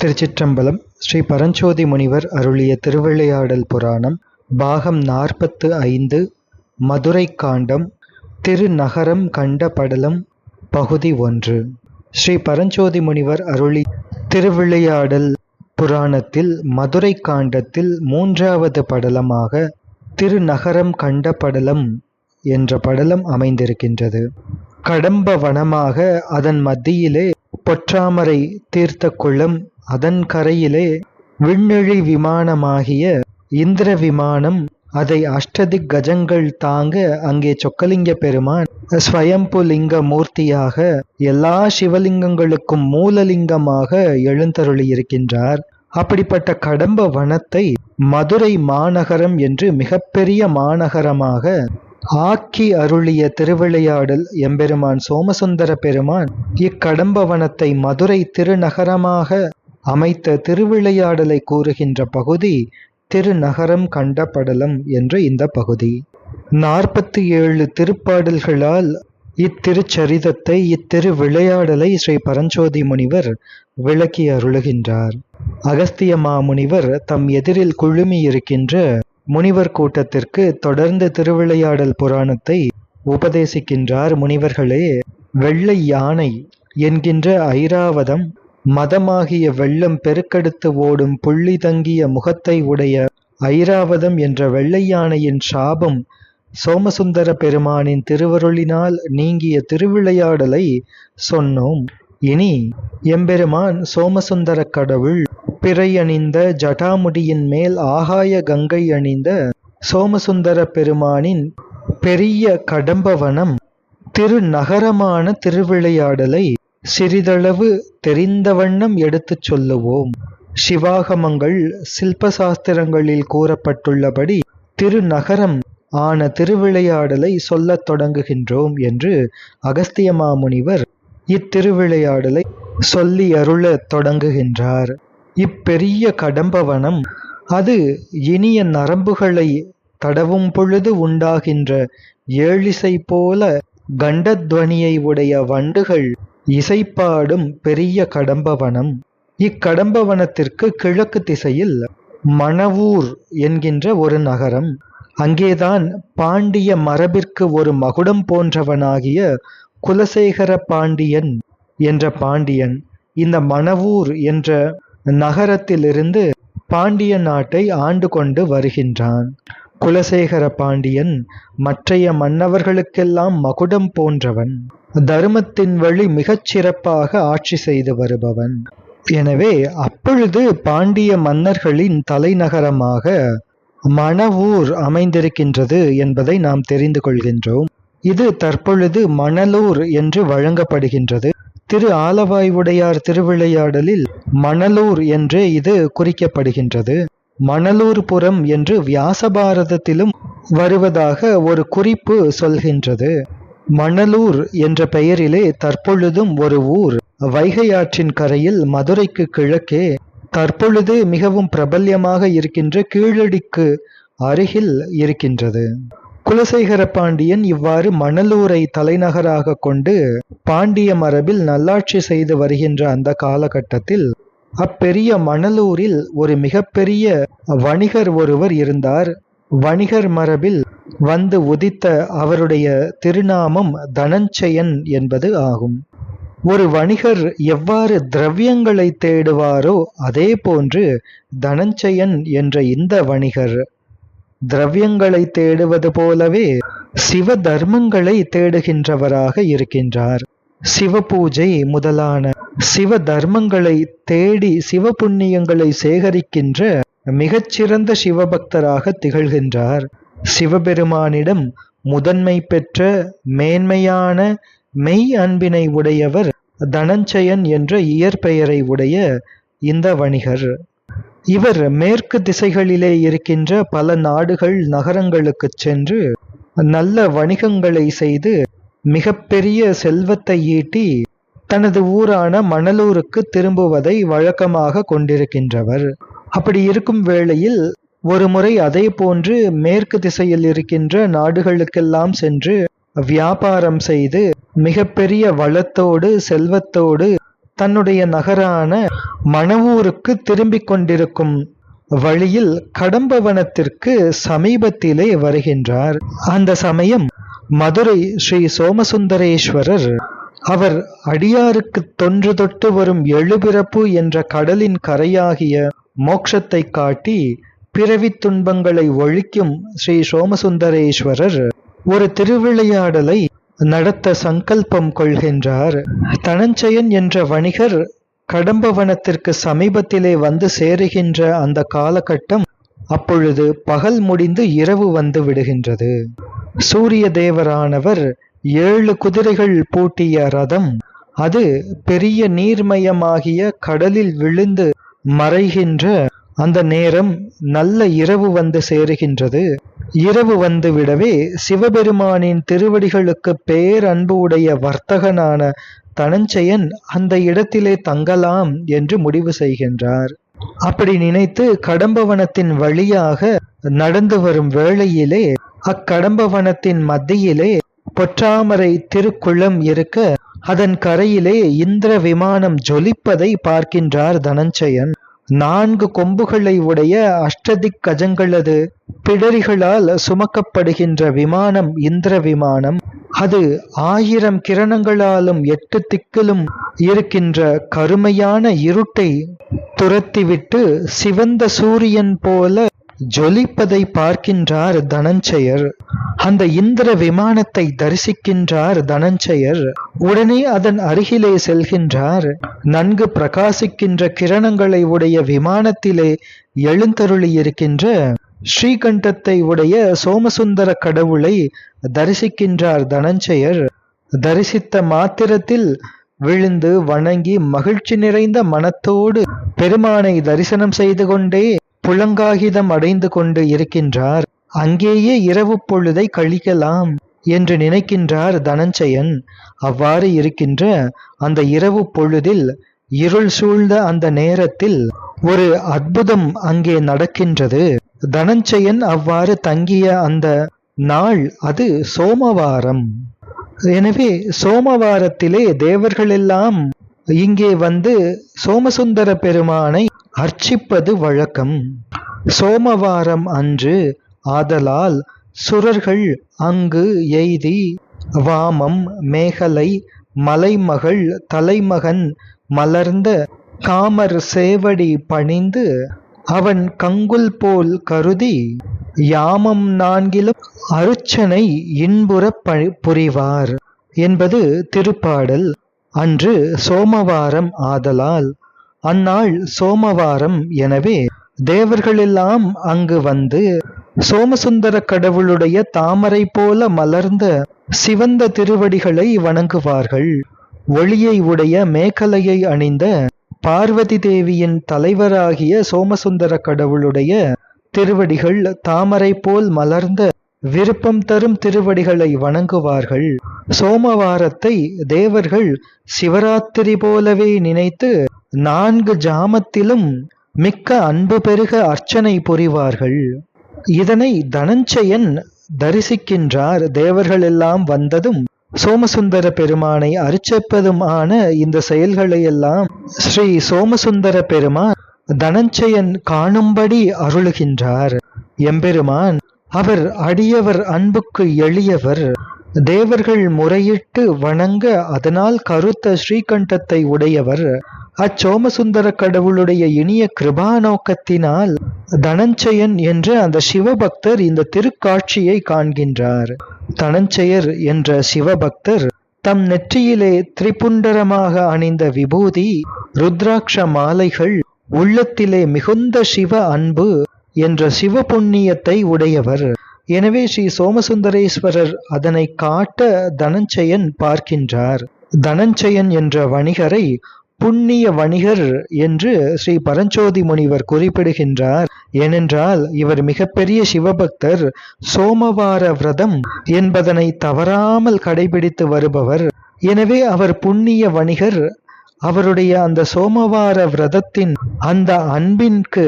திருச்சிற்றம்பலம் ஸ்ரீ பரஞ்சோதி முனிவர் அருளிய திருவிளையாடல் புராணம் பாகம் நாற்பத்து ஐந்து மதுரை காண்டம் திருநகரம் கண்ட படலம் பகுதி ஒன்று. ஸ்ரீ பரஞ்சோதி முனிவர் அருளி திருவிளையாடல் புராணத்தில் மதுரை காண்டத்தில் மூன்றாவது படலமாக திருநகரம் கண்ட படலம் என்ற படலம் அமைந்திருக்கின்றது. கடம்ப வனமாக அதன் மத்தியிலே பொற்றாமரை தீர்த்த குளம் அதன் கரையிலே விண்ணெழி விமானமாகிய இந்திர விமானம் அதை அஷ்டதிக் கஜங்கள் தாங்க அங்கே சொக்கலிங்க பெருமான் ஸ்வயம்புலிங்க மூர்த்தியாக எல்லா சிவலிங்கங்களுக்கும் மூலலிங்கமாக எழுந்தருளியிருக்கின்றார். அப்படிப்பட்ட கடம்ப வனத்தை மதுரை மாநகரம் என்று மிகப்பெரிய மாநகரமாக ஆக்கி அருளிய திருவிளையாடல் எம்பெருமான் சோமசுந்தர பெருமான் இக்கடம்பவனத்தை மதுரை திருநகரமாக அமைத்த திருவிளையாடலை கூறுகின்ற பகுதி திருநகரம் கண்ட படலம் என்ற இந்த பகுதி. நாற்பத்தி ஏழு திருப்பாடல்களால் இத்திருச்சரிதத்தை இத்திரு விளையாடலை ஸ்ரீ பரஞ்சோதி முனிவர் விளக்கி அருளுகின்றார். அகஸ்திய மாமுனிவர் தம் எதிரில் குழுமி இருக்கின்ற முனிவர் கூட்டத்திற்கு தொடர்ந்து திருவிளையாடல் புராணத்தை உபதேசிக்கின்றார் முனிவர்களே. வெள்ளை யானை என்கின்ற ஐராவதம் மதமாகிய வெள்ளம் பெருக்கெடுத்து ஓடும் புள்ளி தங்கிய முகத்தை உடைய ஐராவதம் என்ற வெள்ளை யானையின் சாபம் சோமசுந்தர பெருமானின் திருவருளினால் நீங்கிய திருவிளையாடலை சொன்னோம். இனி எம்பெருமான் சோமசுந்தர கடவுள் பிறை அணிந்த ஜடாமுடியின் மேல் ஆகாய கங்கை அணிந்த சோமசுந்தர பெருமானின் பெரிய கடம்பவனம் திருநகரமான திருவிளையாடலை சிறிதளவு தெரிந்த வண்ணம் எடுத்துச் சொல்லுவோம். சிவாகமங்கள் சில்பசாஸ்திரங்களில் கூறப்பட்டுள்ளபடி திருநகரம் ஆன திருவிளையாடலை சொல்லத் தொடங்குகின்றோம் என்று அகஸ்திய மாமுனிவர் இத்திருவிளையாடலை சொல்லி அருளத் தொடங்குகின்றார். இப்பெரிய கடம்பவனம் அது இனிய நரம்புகளை தடவும் பொழுது உண்டாகின்ற ஏழிசை போல கண்டத்வனியை உடைய வண்டுகள் இசைப்பாடும் பெரிய கடம்பவனம். இக்கடம்பவனத்திற்கு கிழக்கு திசையில் மணவூர் என்கின்ற ஒரு நகரம். அங்கேதான் பாண்டிய மரபிற்கு ஒரு மகுடம் போன்றவனாகிய குலசேகர பாண்டியன் என்ற பாண்டியன் இந்த மணவூர் என்ற நகரத்திலிருந்து பாண்டிய நாட்டை ஆண்டு கொண்டு வருகின்றான். குலசேகர பாண்டியன் மற்றைய மன்னவர்களுக்கெல்லாம் மகுடம் போன்றவன். தர்மத்தின் வழி மிகச் சிறப்பாக ஆட்சி செய்து வருபவன். எனவே அப்பொழுது பாண்டிய மன்னர்களின் தலைநகரமாக மணவூர் அமைந்திருக்கின்றது என்பதை நாம் தெரிந்து கொள்கின்றோம். இது தற்பொழுது மணலூர் என்று வழங்கப்படுகின்றது. திரு ஆலவாய்வுடையார் திருவிளையாடலில் மணலூர் என்றே இது குறிக்கப்படுகின்றது. மணலூர்புரம் என்று வியாசபாரதத்திலும் வருவதாக ஒரு குறிப்பு சொல்கின்றது. மணலூர் என்ற பெயரிலே தற்பொழுதும் ஒரு ஊர். வைகை ஆற்றின் கரையில் மதுரைக்கு கிழக்கே தற்பொழுது மிகவும் பிரபல்யமாக இருக்கின்ற கீழடிக்கு அருகில் இருக்கின்றது. குலசேகர பாண்டியன் இவ்வாறு மணலூரை தலைநகராக கொண்டு பாண்டிய மரபில் நல்லாட்சி செய்து வருகின்ற அந்த காலகட்டத்தில் அப்பெரிய மணலூரில் ஒரு மிகப்பெரிய வணிகர் ஒருவர் இருந்தார். வணிகர் மரபில் வந்து உதித்த அவருடைய திருநாமம் தனஞ்சயன் என்பது ஆகும். ஒரு வணிகர் எவ்வாறு திரவியங்களை தேடுவாரோ அதே போன்று தனஞ்சயன் என்ற இந்த வணிகர் திரவியங்களை தேடுவது போலவே சிவ தர்மங்களை தேடுகின்றவராக இருக்கின்றார். சிவ பூஜை முதலான சிவ தர்மங்களை தேடி சிவ புண்ணியங்களை சேகரிக்கின்ற மிகச்சிறந்த சிவபக்தராக திகழ்கின்றார். சிவபெருமானிடம் முதன்மை பெற்ற மேன்மையான மெய் அன்பினை உடையவர் தனஞ்சயன் என்ற இயற்பெயரை உடைய இந்த வணிகர். இவர் மேற்கு திசைகளிலே இருக்கின்ற பல நாடுகள் நகரங்களுக்கு சென்று நல்ல வணிகங்களை செய்து மிகப்பெரிய செல்வத்தை ஈட்டி தனது ஊரான மணலூருக்கு திரும்புவதை வழக்கமாக கொண்டிருக்கின்றவர். அப்படி இருக்கும் வேளையில் ஒரு முறை அதே போன்று மேற்கு திசையில் இருக்கின்ற நாடுகளுக்கெல்லாம் சென்று வியாபாரம் செய்து மிகப்பெரிய வளத்தோடு செல்வத்தோடு தன்னுடைய நகரான மணவூருக்கு திரும்பிக் கொண்டிருக்கும் வழியில் கடம்பவனத்திற்கு சமீபத்திலே வருகின்றார். அந்த சமயம் மதுரை ஸ்ரீ சோமசுந்தரேஸ்வரர் அவர் அடியாருக்கு தொன்று தொட்டு வரும் எழுபிறப்பு என்ற கடலின் கரையாகிய மோட்சத்தை காட்டி பிறவி துன்பங்களை ஒழிக்கும் ஸ்ரீ சோமசுந்தரேஸ்வரர் ஒரு திருவிளையாடலை நடத்த சங்கல்பம் கொள்கின்றார். தனஞ்சயன் என்ற வணிகர் கடம்பவனத்திற்கு சமீபத்திலே வந்து சேருகின்ற அந்த காலகட்டம் அப்பொழுது பகல் முடிந்து இரவு வந்து விடுகின்றது. சூரிய தேவரானவர் ஏழு குதிரைகள் பூட்டிய ரதம் அது பெரிய நீர்மயமாகிய கடலில் விழுந்து மறைகின்ற அந்த நேரம் நல்ல இரவு வந்து சேருகின்றது. இரவு வந்து விடவே சிவபெருமானின் திருவடிகளுக்கு பேரன்பு உடைய வர்த்தகனான தனஞ்சயன் அந்த இடத்திலே தங்கலாம் என்று முடிவு செய்கின்றார். அப்படி நினைத்து கடம்பவனத்தின் வழியாக நடந்து வரும் வேளையிலே அக்கடம்பவனத்தின் மத்தியிலே பொற்றாமரை திருக்குளம் இருக்க அதன் கரையிலே இந்திர விமானம் ஜொலிப்பதை பார்க்கின்றார் தனஞ்சயன். நான்கு கொம்புகளை உடைய அஷ்டதிக் கஜங்களது பிடரிகளால் சுமக்கப்படுகின்ற விமானம் இந்திர விமானம். அது ஆயிரம் கிரணங்களாலும் எட்டு திக்கிலும் இருக்கின்ற கருமையான இருட்டை துரத்திவிட்டு சிவந்த சூரியன் போல ஜொலிப்பதை பார்க்கின்றார் தனஞ்சயர். அந்த இந்திர விமானத்தை தரிசிக்கின்றார் தனஞ்சயர். உடனே அதன் அருகிலே செல்கின்றார். நன்கு பிரகாசிக்கின்ற கிரணங்களை உடைய விமானத்திலே எழுந்தருளியிருக்கின்ற ஸ்ரீகண்டத்தை உடைய சோமசுந்தர கடவுளை தரிசிக்கின்றார் தனஞ்சயர். தரிசித்த மாத்திரத்தில் விழுந்து வணங்கி மகிழ்ச்சி நிறைந்த மனத்தோடு பெருமானை தரிசனம் செய்து கொண்டே புலங்காகிதம் அடைந்து கொண்டு இருக்கின்றார். அங்கேயே இரவு பொழுதை கழிக்கலாம் என்று நினைக்கின்றார் தனஞ்சயன். அவ்வாறு இருக்கின்ற அந்த இரவு பொழுதில் இருள் சூழ்ந்த அந்த நேரத்தில் ஒரு அற்புதம் அங்கே நடக்கின்றது. தனஞ்சயன் அவ்வாறு தங்கிய அந்த நாள் அது சோமவாரம். எனவே சோமவாரத்திலே தேவர்களெல்லாம் இங்கே வந்து சோமசுந்தர பெருமானை அர்ச்சிப்பது வழக்கம். சோமவாரம் அன்று ஆதலால் சுரர்கள் அங்கு எய்தி வாமம் மேகலை மலைமகள் தலைமகன் மலர்ந்த காமர் சேவடி பணிந்து அவன் கங்குல் போல் கருதி யாமம் நான்கிலும் அருச்சனை இன்புற புரிவார் என்பது திருப்பாடல். அன்று சோமவாரம் ஆதலால் அந்நாள் சோமவாரம் எனவே தேவர்களெல்லாம் அங்கு வந்து சோமசுந்தர கடவுளுடைய தாமரை போல மலர்ந்த சிவந்த திருவடிகளை வணங்குவார்கள். ஒளியை உடைய மேகலையை அணிந்த பார்வதி தேவியின் தலைவராகிய சோமசுந்தர கடவுளுடைய திருவடிகள் தாமரை போல் மலர்ந்த விருப்பம் தரும் திருவடிகளை வணங்குவார்கள். சோமவாரத்தை தேவர்கள் சிவராத்திரி போலவே நினைத்து நான்கு ஜாமத்திலும் மிக்க அன்பு பெருக அர்ச்சனை புரிவார்கள். இதனை தனஞ்சயன் தரிசிக்கின்றார். தேவர்கள் எல்லாம் வந்ததும் சோமசுந்தர பெருமானை அரிச்சப்பதும் ஆன இந்த செயல்களையெல்லாம் ஸ்ரீ சோமசுந்தர பெருமான் தனஞ்சயன் காணும்படி அருளுகின்றார். எம்பெருமான் அவர் அடியவர் அன்புக்கு எளியவர். தேவர்கள் முறையிட்டு வணங்க அதனால் கருத்த ஸ்ரீகண்டத்தை உடையவர். அச்சோமசுந்தர கடவுளுடைய இனிய கிருபா நோக்கத்தினால் தனஞ்சயன் என்ற அந்த சிவபக்தர் இந்த திருக்காட்சியை காண்கின்றார். தனஞ்சயர் என்ற சிவபக்தர் தம் நெற்றியிலே திரிபுண்டரமாக அணிந்த விபூதி ருத்ராட்ச மாலைகள் உள்ளத்திலே மிகுந்த சிவ அன்பு என்ற சிவ புண்ணியத்தை உடையவர். எனவே ஸ்ரீ சோமசுந்தரேஸ்வரர் அதனை காட்ட தனஞ்சயன் பார்க்கின்றார். தனஞ்சயன் என்ற வணிகரை புண்ணிய வணிகர் என்று ஸ்ரீ பரஞ்சோதி முனிவர் குறிப்பிடுகின்றார். ஏனென்றால் இவர் மிகப்பெரிய சிவபக்தர் சோமவார விரதம் என்பதனை தவறாமல் கடைபிடித்து வருபவர். எனவே அவர் புண்ணிய வணிகர் அவருடைய அந்த சோமவார விரதத்தின் அந்த அன்பிற்கு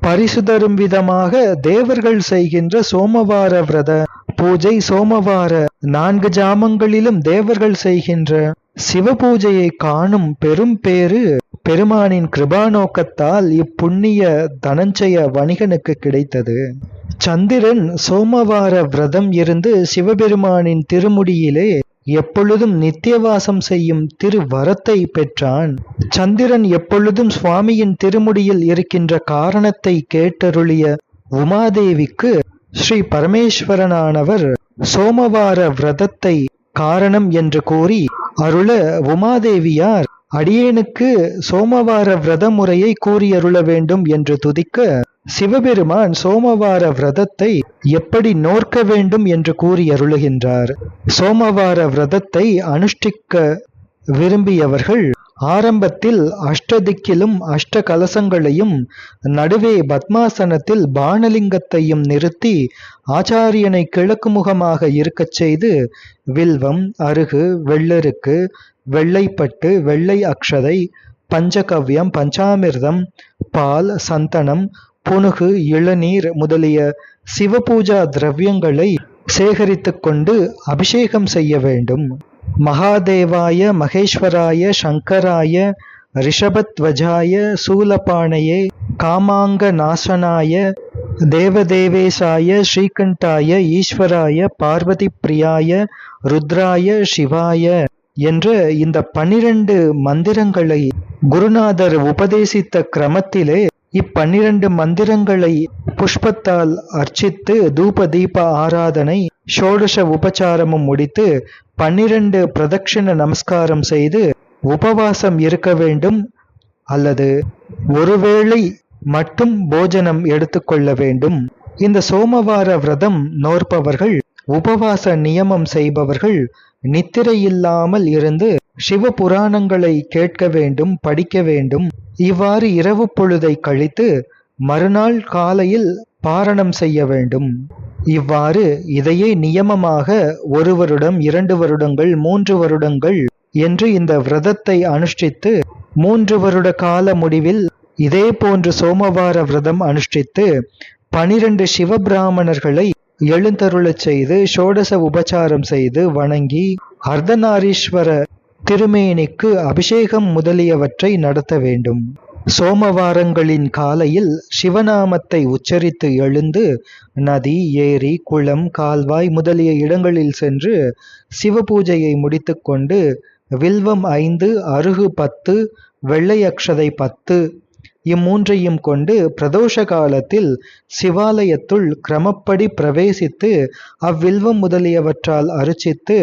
பரிசு தரும் விதமாக தேவர்கள் செய்கின்ற சோமவார விரத பூஜை சோமவார நான்கு ஜாமங்களிலும் தேவர்கள் செய்கின்ற சிவபூஜையை காணும் பெரும் பேறு பெருமானின் கிருபாநோக்கத்தால் இப்புண்ணிய தனஞ்சய வணிகனுக்கு கிடைத்தது. சந்திரன் சோமவார விரதம் இருந்து சிவபெருமானின் திருமுடியிலே எப்பொழுதும் நித்தியவாசம் செய்யும் திருவரத்தை பெற்றான். சந்திரன் எப்பொழுதும் சுவாமியின் திருமுடியில் இருக்கின்ற காரணத்தை கேட்டருளிய உமாதேவிக்கு ஸ்ரீ பரமேஸ்வரனானவர் சோமவார விரதத்தை காரணம் என்று கூறி அருள உமாதேவியார் அடியேனுக்கு சோமவார விரத முறையை கூறியருள வேண்டும் என்று துதிக்க சிவபெருமான் சோமவார விரதத்தை எப்படி நோர்க்க வேண்டும் என்று கூறியருளுகின்றார். சோமவார விரதத்தை அனுஷ்டிக்க விரும்பியவர்கள் ஆரம்பத்தில் அஷ்டதிக்கிலும் அஷ்ட கலசங்களையும் நடுவே பத்மாசனத்தில் பானலிங்கத்தையும் நிறுத்தி ஆச்சாரியனை கிழக்கு முகமாக இருக்கச் செய்து வில்வம் அருகு வெள்ளருக்கு வெள்ளைப்பட்டு வெள்ளை அக்ஷதை பஞ்சகவ்யம் பஞ்சாமிர்தம் பால் சந்தனம் புனுகு இளநீர் முதலிய சிவபூஜா திரவியங்களை சேகரித்து கொண்டு அபிஷேகம் செய்ய வேண்டும். மகாதேவாய மகேஸ்வராய சங்கராய ரிஷபத்வஜாய சூலபாணையே காமாங்க நாசனாய தேவதேவேசாய ஸ்ரீகண்டாய ஈஸ்வராய பார்வதி பிரியாய ருத்ராய சிவாய என்ற இந்த பன்னிரண்டு மந்திரங்களை குருநாதர் உபதேசித்த கிரமத்திலே இப்பன்னிரண்டு மந்திரங்களை புஷ்பத்தால் அர்ச்சித்து தூப தீப ஆராதனை ஷோடச உபச்சாரமும் முடித்து பன்னிரண்டு பிரதட்சிண நமஸ்காரம் செய்து உபவாசம் இருக்க வேண்டும் அல்லது ஒருவேளை மட்டும் போஜனம் எடுத்துக்கொள்ள வேண்டும். இந்த சோமவார விரதம் நோற்பவர்கள் உபவாச நியமம் செய்பவர்கள் நித்திரையில்லாமல் இருந்து சிவ புராணங்களை கேட்க வேண்டும் படிக்க வேண்டும். இவ்வாறு இரவு பொழுதை கழித்து மறுநாள் காலையில் பாரணம் செய்ய வேண்டும். இவ்வாறு இதையே நியமமாக ஒரு வருடம் இரண்டு வருடங்கள் மூன்று வருடங்கள் என்று இந்த விரதத்தை அனுஷ்டித்து மூன்று வருட கால முடிவில் இதே போன்று சோமவார விரதம் அனுஷ்டித்து பனிரெண்டு சிவபிராமணர்களை எழுந்தருளச் செய்து ஷோடச உபச்சாரம் செய்து வணங்கி அர்த்தநாரீஸ்வர திருமேனிக்கு அபிஷேகம் முதலியவற்றை நடத்த வேண்டும். சோமவாரங்களின் காலையில் சிவநாமத்தை உச்சரித்து எழுந்து நதி ஏரி குளம் கால்வாய் முதலிய இடங்களில் சென்று சிவபூஜையை முடித்துக்கொண்டு வில்வம் ஐந்து அருகு பத்து வெள்ளை அக்ஷதை பத்து இம்மூன்றையும் கொண்டு பிரதோஷ காலத்தில் சிவாலயத்துள் கிரமப்படி பிரவேசித்து அவ்வில்வம் முதலியவற்றால் அர்ச்சித்து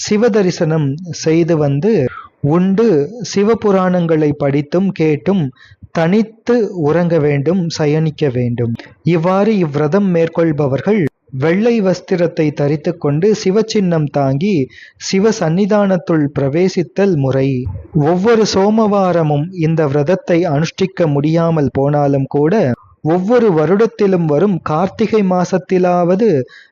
சிவதரிசனம் செய்து வந்து உண்டு சிவபுராணங்களை படித்தும் கேட்டும் தனித்து உறங்க வேண்டும் சயனிக்க வேண்டும். இவ்வாறு இவ்விரதம் மேற்கொள்பவர்கள் வெள்ளை வஸ்திரத்தை தரித்து கொண்டு சிவச்சின்னம் தாங்கி சிவ சந்நிதானத்துள் பிரவேசித்தல் முறை. ஒவ்வொரு சோமவாரமும் இந்த விரதத்தை அனுஷ்டிக்க முடியாமல் போனாலும் கூட ஒவ்வொரு வருடத்திலும் வரும் கார்த்திகை மாசத்திலாவது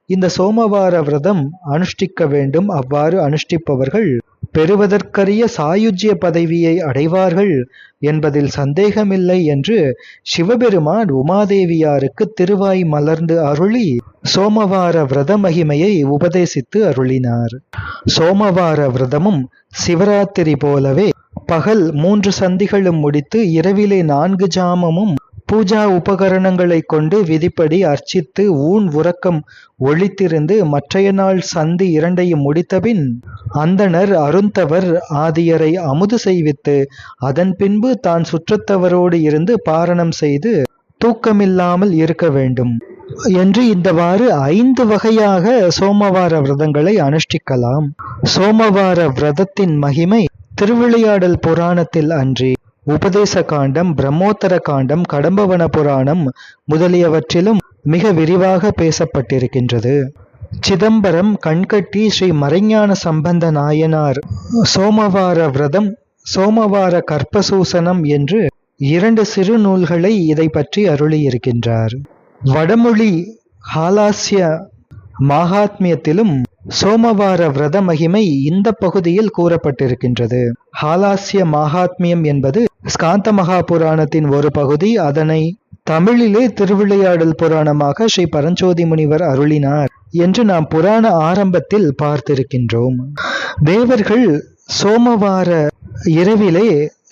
இந்த சோமவார விரதம் அனுஷ்டிக்க வேண்டும். அவ்வாறு அனுஷ்டிப்பவர்கள் பெறுவதற்கரிய சாயுஜ்ய பதவியை அடைவார்கள் என்பதில் சந்தேகமில்லை என்று சிவபெருமான் உமாதேவியாருக்கு திருவாய் மலர்ந்து அருளி சோமவார விரத மகிமையை உபதேசித்து அருளினார். சோமவார விரதமும் சிவராத்திரி போலவே பகல் மூன்று சந்திகளும் முடித்து இரவிலே நான்கு ஜாமமும் பூஜா உபகரணங்களை கொண்டு விதிப்படி அர்ச்சித்து ஊன் உறக்கம் ஒழித்திருந்து மற்றைய நாள் சந்தி இரண்டையும் முடித்தபின் அந்தணர் அருந்தவர் ஆதியரை அமுது செய்வித்து அதன் பின்பு தான் சுற்றத்தவரோடு இருந்து பாரணம் செய்து தூக்கமில்லாமல் இருக்க வேண்டும். என்று இந்தவாறு ஐந்து வகையாக சோமவார விரதங்களை அனுஷ்டிக்கலாம். சோமவார விரதத்தின் மகிமை திருவிளையாடல் புராணத்தில் அன்றி உபதேச காண்டம் பிரம்மோத்தர காண்டம் கடம்பவன புராணம் முதலியவற்றிலும் மிக விரிவாக பேசப்பட்டிருக்கின்றது. சிதம்பரம் கண்கட்டி ஸ்ரீ மறைஞான சம்பந்த நாயனார் சோமவார விரதம் சோமவார கற்பசூசனம் என்று இரண்டு சிறு நூல்களை இதை பற்றி அருளியிருக்கின்றார். வடமொழி ஹாலாஸ்ய மாகாத்மியத்திலும் சோமவார விரத மகிமை இந்த பகுதியில் கூறப்பட்டிருக்கின்றது. ஹாலாஸ்ய மகாத்மியம் என்பது ஸ்காந்த மகா புராணத்தின் ஒரு பகுதி. அதனை தமிழிலே திருவிளையாடல் புராணமாக ஸ்ரீ பரஞ்சோதி முனிவர் அருளினார் என்று நாம் புராண ஆரம்பத்தில் பார்த்திருக்கின்றோம். தேவர்கள் சோமவார இரவிலே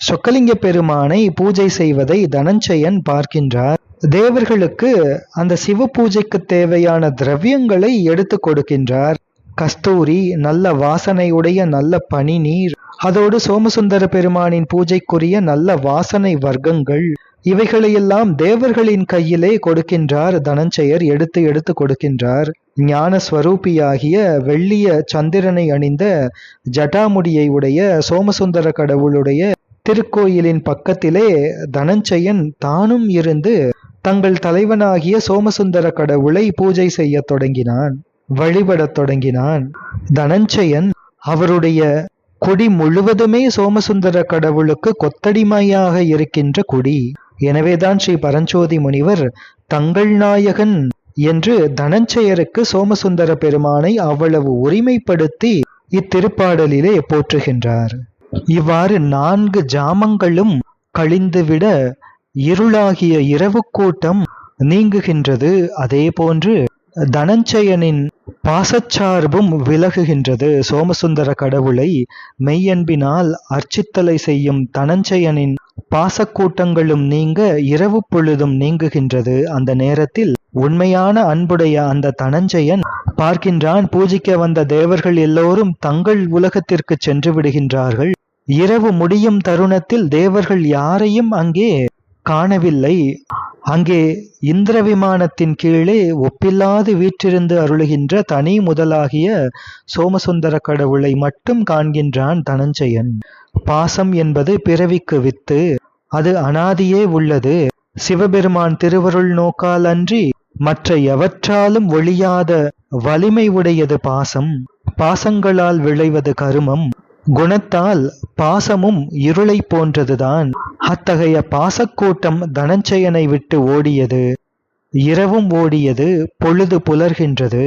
சொக்கலிங்க பெருமானை பூஜை செய்வதை தனஞ்சயன் பார்க்கின்றார். தேவர்களுக்கு அந்த சிவ பூஜைக்கு தேவையான திரவியங்களை எடுத்து கொடுக்கின்றார். கஸ்தூரி நல்ல வாசனையுடைய நல்ல பனிநீர் அதோடு சோமசுந்தர பெருமானின் பூஜைக்குரிய நல்ல வாசனை வர்க்கங்கள். இவைகளையெல்லாம் தேவர்களின் கையிலே கொடுக்கின்றார் தனஞ்செயர் எடுத்து எடுத்து கொடுக்கின்றார். ஞான ஸ்வரூபியாகிய வெள்ளிய சந்திரனை அணிந்த ஜட்டாமுடியை உடைய சோமசுந்தர கடவுளுடைய திருக்கோயிலின் பக்கத்திலே தனஞ்செயன் தானும் இருந்து தங்கள் தலைவனாகிய சோமசுந்தர கடவுளை பூஜை செய்யத் தொடங்கினான். வழிபடத் தொடங்கினான். தனஞ்சயன் அவருடைய குடி முழுவதுமே சோமசுந்தர கடவுளுக்கு கொத்தடிமையாக இருக்கின்ற குடி. எனவேதான் ஸ்ரீ பரஞ்சோதி முனிவர் தங்கள் நாயகன் என்று தனஞ்சயருக்கு சோமசுந்தர பெருமானை அவ்வளவு உரிமைப்படுத்தி இத்திருப்பாடலிலே போற்றுகின்றார். இவ்வாறு நான்கு ஜாமங்களும் கழிந்துவிட இருளாகிய இரவு கூட்டம் நீங்குகின்றது. அதே போன்று தனஞ்சயனின் பாசச்சார்பும் விலகுகின்றது. சோமசுந்தர கடவுளை மெய்யன்பினால் அர்ச்சித்தலை செய்யும் தனஞ்சயனின் பாசக்கூட்டங்களும் நீங்க இரவு பொழுதும் நீங்குகின்றது. அந்த நேரத்தில் உண்மையான அன்புடைய அந்த தனஞ்சயன் பார்க்கின்றான். பூஜிக்க வந்த தேவர்கள் எல்லோரும் தங்கள் உலகத்திற்கு சென்று விடுகின்றார்கள். இரவு முடியும் தருணத்தில் தேவர்கள் யாரையும் அங்கே காணவில்லை. அங்கே இந்திர விமானத்தின் கீழே ஒப்பில்லாது வீற்றிருந்து அருளுகின்ற தனி முதலாகிய சோமசுந்தர கடவுளை மட்டும் காண்கின்றான் தனஞ்சயன். பாசம் என்பது பிறவிக்கு வித்து அது அனாதியே உள்ளது. சிவபெருமான் திருவருள் நோக்கால் அன்றி மற்ற எவற்றாலும் ஒழியாத வலிமை உடையது பாசம். பாசங்களால் விளைவது கருமம். குணத்தால் பாசமும் இருளை போன்றதுதான். அத்தகைய பாசக்கூட்டம் தனஞ்சயனை விட்டு ஓடியது. இரவும் ஓடியது பொழுது புலர்கின்றது.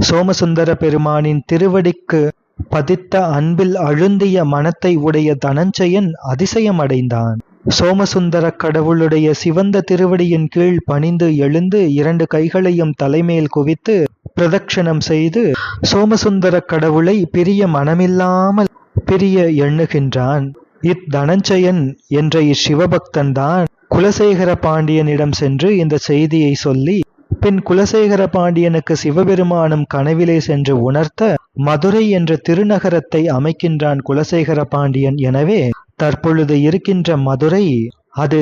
சோமசுந்தர பெருமானின் திருவடிக்கு பதித்த அன்பில் அழுந்திய மனத்தை உடைய தனஞ்சயன் அதிசயமடைந்தான். சோமசுந்தர கடவுளுடைய சிவந்த திருவடியின் கீழ் பணிந்து எழுந்து இரண்டு கைகளையும் தலைமேல் குவித்து பிரதட்சணம் செய்து சோமசுந்தர கடவுளை பிரிய மனமில்லாமல் பிரிய எண்ணுகின்றான். இத்தனஞ்சயன் என்ற இச்சிவபக்தன்தான் குலசேகர பாண்டியனிடம் சென்று இந்த செய்தியை சொல்லி பின் குலசேகர பாண்டியனுக்கு சிவபெருமானும் கனவிலே சென்று உணர்த்த மதுரை என்ற திருநகரத்தை அமைக்கின்றான் குலசேகர பாண்டியன். எனவே தற்பொழுது இருக்கின்ற மதுரை அது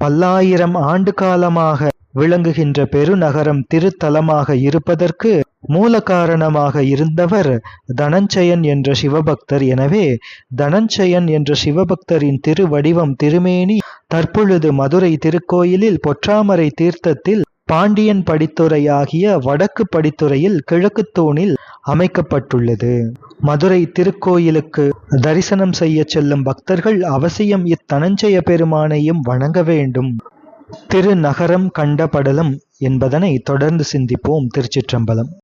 பல்லாயிரம் ஆண்டு காலமாக விளங்குகின்ற பெருநகரம் திருத்தலமாக இருப்பதற்கு மூல காரணமாக இருந்தவர் தனஞ்சயன் என்ற சிவபக்தர். எனவே தனஞ்சயன் என்ற சிவபக்தரின் திருவடிவம் திருமேனி தற்பொழுது மதுரை திருக்கோயிலில் பொற்றாமரை தீர்த்தத்தில் பாண்டியன் படித்துறையாகிய வடக்கு படித்துறையில் கிழக்கு தூணில் அமைக்கப்பட்டுள்ளது. மதுரை திருக்கோயிலுக்கு தரிசனம் செய்ய செல்லும் பக்தர்கள் அவசியம் இத்தனஞ்சய பெருமானையும் வணங்க வேண்டும். திருநகரம் கண்டபடலம் என்பதனை தொடர்ந்து சிந்திப்போம் திருச்சிற்றம்பலம்.